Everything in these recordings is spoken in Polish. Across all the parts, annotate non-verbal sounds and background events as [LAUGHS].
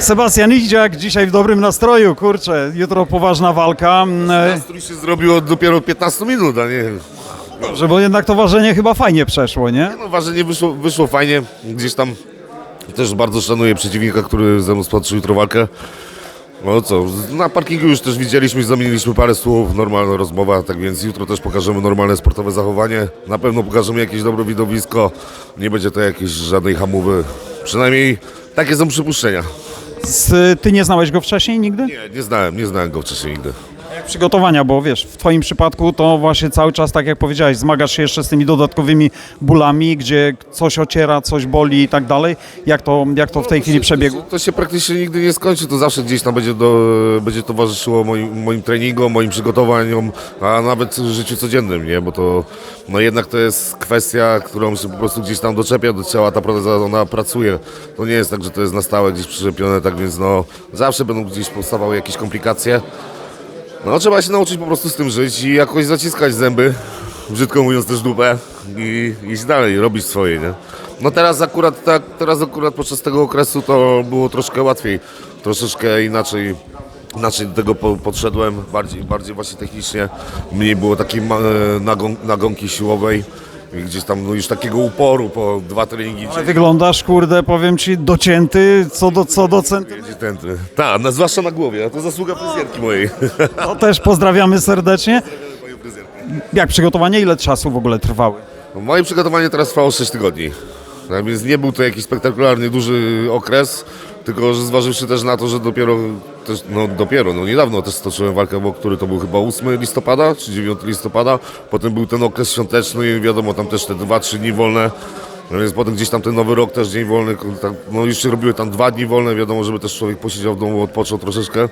Sebastian Idziak dzisiaj w dobrym nastroju, kurczę, jutro poważna walka, mm, e, Nastrój się zrobiło dopiero 15 minut, a nie... dobrze, bo jednak to ważenie chyba fajnie przeszło, nie? No ważenie wyszło, wyszło fajnie, gdzieś tam też bardzo szanuję przeciwnika, który ze mną spotkał jutro walkę. No co, na parkingu już też widzieliśmy, zamieniliśmy parę słów, normalna rozmowa, tak więc jutro też pokażemy normalne sportowe zachowanie. Na pewno pokażemy jakieś dobre widowisko, nie będzie to jakieś żadnej hamowy. Przynajmniej takie są przypuszczenia. Z, ty nie znałeś go wcześniej nigdy? Nie, nie znałem, nie znałem go wcześniej nigdy. Przygotowania, bo wiesz, w twoim przypadku to właśnie cały czas, tak jak powiedziałeś, zmagasz się jeszcze z tymi dodatkowymi bólami, gdzie coś ociera, coś boli i tak dalej. Jak to, jak to w tej chwili przebiegło? To się praktycznie nigdy nie skończy, to zawsze gdzieś tam będzie, do, będzie towarzyszyło moim, moim treningom, moim przygotowaniom, a nawet w życiu codziennym, nie? Bo to no jednak to jest kwestia, którą się po prostu gdzieś tam doczepia do ciała, ta proteza ona pracuje. To nie jest tak, że to jest na stałe gdzieś przyczepione, tak więc no zawsze będą gdzieś powstawały jakieś komplikacje. No trzeba się nauczyć po prostu z tym żyć i jakoś zaciskać zęby, brzydko mówiąc też dupę i iść dalej, robić swoje, nie? No teraz akurat tak, teraz akurat podczas tego okresu to było troszkę łatwiej, troszeczkę inaczej, inaczej do tego po, podszedłem, bardziej, bardziej właśnie technicznie, mniej było takiej e, nagon, nagonki siłowej gdzieś tam no już takiego uporu po dwa treningi Ale wyglądasz, kurde, powiem ci, docięty, co do, co do centy. Jedzie tętry. Tak, na- zwłaszcza na głowie, to zasługa fryzjerki mojej. [LAUGHS] To też pozdrawiamy serdecznie. Jak przygotowanie, ile czasu w ogóle trwały? No, Moje przygotowanie teraz trwało 6 tygodni. Tak więc nie był to jakiś spektakularnie duży okres, tylko że zważywszy też na to, że dopiero, też, no dopiero, no niedawno też stoczyłem walkę, bo który to był chyba 8 listopada czy 9 listopada, potem był ten okres świąteczny i wiadomo, tam też te 2-3 dni wolne, no więc potem gdzieś tam ten nowy rok też dzień wolny, tak, no już się robiły tam dwa dni wolne, wiadomo, żeby też człowiek posiedział w domu, odpoczął troszeczkę.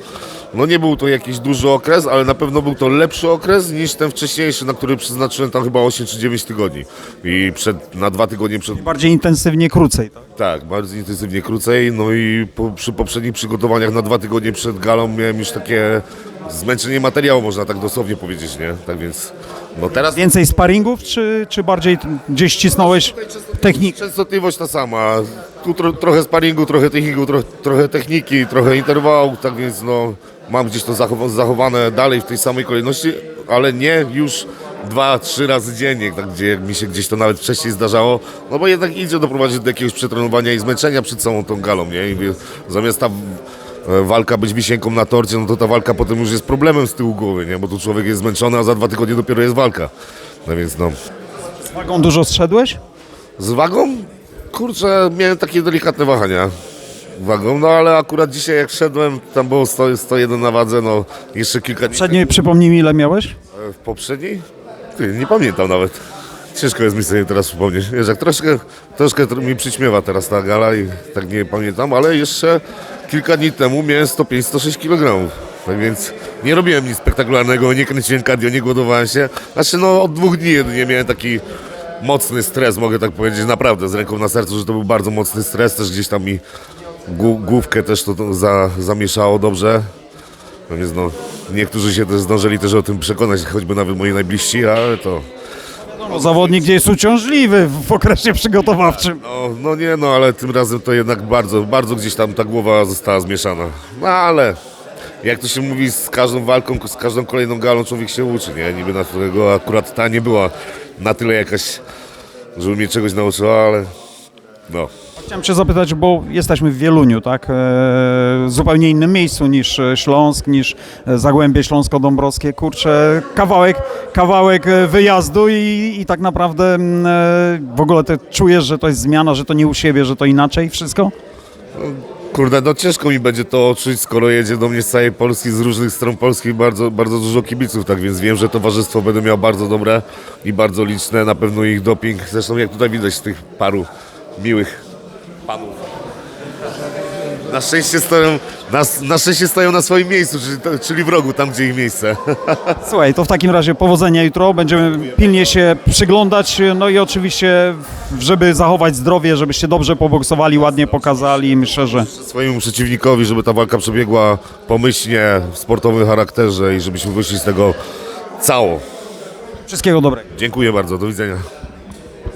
No nie był to jakiś duży okres, ale na pewno był to lepszy okres niż ten wcześniejszy, na który przeznaczyłem tam chyba 8 czy 9 tygodni. I przed, na dwa tygodnie przed, Bardziej intensywnie, krócej. Tak? tak, bardzo intensywnie krócej. No i po, przy poprzednich przygotowaniach na dwa tygodnie przed galą miałem już takie zmęczenie materiału, można tak dosłownie powiedzieć, nie? Tak więc, no teraz Więcej sparingów, czy, czy bardziej t- gdzieś cisnąłeś technikę? Częstotliwość ta sama. Tu tro, trochę sparingu, trochę techniku, tro, trochę techniki, trochę interwału, tak więc no, mam gdzieś to zachowa, zachowane dalej w tej samej kolejności, ale nie już dwa, trzy razy dziennie, tak, gdzie mi się gdzieś to nawet wcześniej zdarzało, no bo jednak idzie doprowadzić do jakiegoś przetrenowania i zmęczenia przed całą tą galą, nie? I wie- zamiast ta walka być wisienką na torcie, no to ta walka potem już jest problemem z tyłu głowy, nie? Bo tu człowiek jest zmęczony, a za dwa tygodnie dopiero jest walka. No więc no, Z wagą dużo zszedłeś? z wagą? Kurczę, miałem takie delikatne wahania wagą, no ale akurat dzisiaj jak szedłem, tam było 100, 101 na wadze, no jeszcze kilka dni Przedniej, przypomnij mi, ile miałeś? e, w poprzedniej? Ty, nie pamiętam nawet. Ciężko jest mi sobie teraz przypomnieć. Wiesz, jak troszkę, troszkę tr- mi przyćmiewa teraz ta gala i tak nie pamiętam, ale jeszcze kilka dni temu miałem 105-106 kg. Tak więc nie robiłem nic spektakularnego, nie kręciłem cardio, nie głodowałem się. Znaczy no od dwóch dni jedynie miałem taki mocny stres, mogę tak powiedzieć, naprawdę z ręką na sercu, że to był bardzo mocny stres, też gdzieś tam mi głó- główkę też to, to za, zamieszało dobrze. No więc no, niektórzy się też zdążyli też o tym przekonać, choćby nawet moi najbliżsi, ale to... No, zawodnik, gdzie jest uciążliwy w okresie przygotowawczym. No, no nie no, ale tym razem to jednak bardzo, bardzo gdzieś tam ta głowa została zmieszana. No ale jak to się mówi, z każdą walką, z każdą kolejną galą człowiek się uczy, nie? Niby na którego akurat ta nie była na tyle jakaś, żeby mnie czegoś nauczyła, ale no. Chciałem Cię zapytać, bo jesteśmy w Wieluniu, tak? E, zupełnie innym miejscu niż e, Śląsk, niż e, Zagłębie Śląsko-Dąbrowskie. Kurczę, kawałek, kawałek wyjazdu i, i tak naprawdę mm, w ogóle ty czujesz, że to jest zmiana, że to nie u siebie, że to inaczej wszystko? Kurde, no ciężko mi będzie to odczuć, skoro jedzie do mnie z całej Polski, z różnych stron Polski bardzo, bardzo dużo kibiców, tak więc wiem, że towarzystwo będę miał bardzo dobre i bardzo liczne, na pewno ich doping, zresztą jak tutaj widać tych paru miłych panów. Na szczęście stoją na, na, szczęście stoją na swoim miejscu, czyli, czyli w rogu, tam gdzie ich miejsce. [LAUGHS] Słuchaj, to w takim razie powodzenia jutro. Będziemy pilnie się przyglądać, no i oczywiście, żeby zachować zdrowie, żebyście dobrze poboksowali, ładnie pokazali. Myślę, że Swojemu przeciwnikowi, żeby ta walka przebiegła pomyślnie, w sportowym charakterze i żebyśmy wyszli z tego cało. wszystkiego dobrego. Dziękuję bardzo, do widzenia.